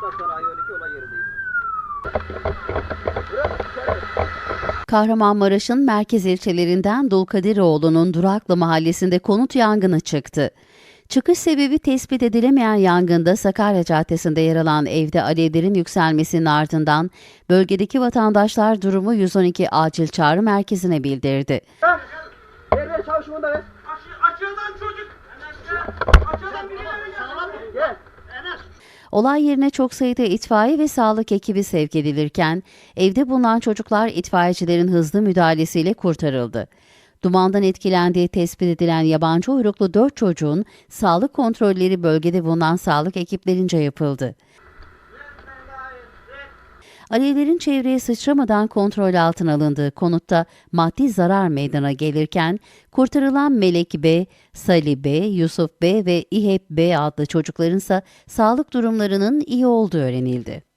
Komutan Sanayi 12 olay yerindeyiz. Bırak içeri. Kahramanmaraş'ın merkez ilçelerinden Dulkadiroğlu'nun Duraklı mahallesinde konut yangını çıktı. Çıkış sebebi tespit edilemeyen yangında Sakarya Caddesi'nde yer alan evde alevlerin yükselmesinin ardından bölgedeki vatandaşlar durumu 112 acil çağrı merkezine bildirdi. Ha? Ver ver çavuşumu da ver. Aşı, aşağıdan çocuk. Olay yerine çok sayıda itfaiye ve sağlık ekibi sevk edilirken evde bulunan çocuklar itfaiyecilerin hızlı müdahalesiyle kurtarıldı. Dumandan etkilendiği tespit edilen yabancı uyruklu 4 çocuğun sağlık kontrolleri bölgede bulunan sağlık ekiplerince yapıldı. Alevlerin çevreye sıçramadan kontrol altına alındığı konutta maddi zarar meydana gelirken kurtarılan Melek B, Salih B, Yusuf B ve İhep B adlı çocukların ise sağlık durumlarının iyi olduğu öğrenildi.